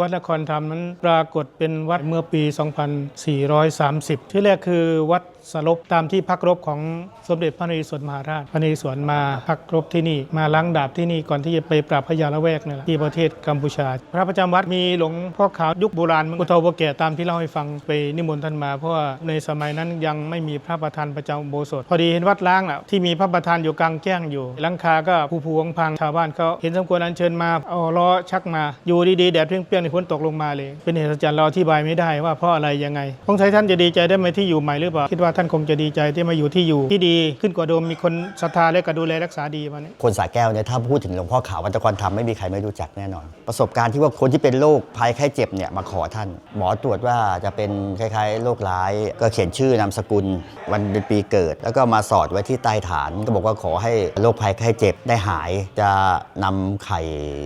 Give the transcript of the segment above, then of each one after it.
วัดนครธรรมนั้นปรากฏเป็นวัดเมื่อปี 2430 ที่แรกคือวัดสลบตามที่พักรบของสมเด็จพระนเรศวรมหาราช พระนเรศวรมาพักรบที่นี่ มาล้างดาบที่นี่ก่อนที่จะไปปราบพญาละแวกนี่แหละที่ประเทศกัมพูชา พระประจำวัดมีหลวงพ่อขาวยุคโบราณมุทโธโบแก่ตามที่เล่าให้ฟังไปนิมนต์ท่านมา เพราะว่าในสมัยนั้นยังไม่มีพระประธานประจำอุโบสถพอดีเห็นวัดล้างอะที่มีพระประธานอยู่กลางแจ้งอยู่ลังคาก็ผูผูพังชาวบ้านเขาเห็นสมควรอัญเชิญมาเอาล้อชักมาอยู่ดีๆแดดเปรี้ยงในฝนตกลงมาเลย เป็นเหตุการณ์เราอธิบายไม่ได้ว่าเพราะอะไรยังไงสงสัยท่านจะดีใจได้ไหมที่อยู่ใหม่หรือเปล่าคิดว่าท่านคงจะดีใจที่มาอยู่ที่อยู่ที่ดีขึ้นกว่าเดิมมีคนศรัทธาและก็ดูแลรักษาดีมาเนี่ยคนสาแก้วเนี่ยถ้าพูดถึงหลวงพ่อขาววัดตกรธรรมไม่มีใครไม่รู้จักแน่นอน ประสบการณ์ที่ว่าคนที่เป็นโรคภัยไข้เจ็บเนี่ยมาขอท่าน หมอตรวจว่าจะเป็นคล้ายๆโรคร้ายก็เขียนชื่อนามสกุล วันเป็นปีเกิด แล้วก็มาสอดไว้ที่ใต้ฐาน ก็บอกว่าขอให้โรคภัยไข้เจ็บได้หาย จะนำไข่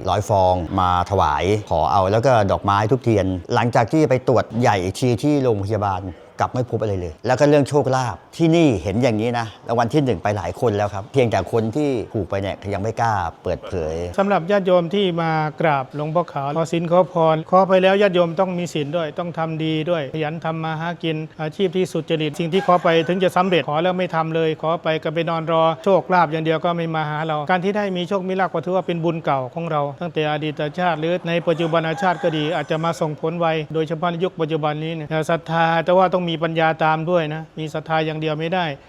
ร้อยฟองมาถวายขอเอาแล้วก็ดอกไม้ทุกเทียน หลังจากที่ไปตรวจใหญ่ทีที่โรงพยาบาล กลับไม่พบอะไรเลย แล้วก็เรื่องโชคลาภที่นี่เห็นอย่างนี้นะรางวัลที่หนึ่งไปหลายคนแล้วครับ เพียงแต่คนที่ถูกไปเนี่ยยังไม่กล้าเปิดเผย สำหรับญาติโยมที่มากราบหลวงพ่อขาวขอศีลขอพร ขอไปแล้วญาติโยมต้องมีศีลด้วย ต้องทำดีด้วย ขยันทำมาหากิน อาชีพที่สุจริต สิ่งที่ขอไปถึงจะสำเร็จ ขอแล้วไม่ทำเลย ขอไปก็ไปนอนรอ โชคลาภอย่างเดียวก็ไม่มาหาเรา การที่ได้มีโชคมีลาภก็ถือว่าเป็นบุญเก่าของเรา ตั้งแต่อดีตชาติหรือในปัจจุบันชาติก็ดี อาจจะมาส่งผลไว โดยเฉพาะในยุคปัจจุบันนี้เนี่ยศรัทธาแต่ว่าต้องมีปัญญาตามด้วยนะมีศรัทธาอย่างเดียวไม่ได้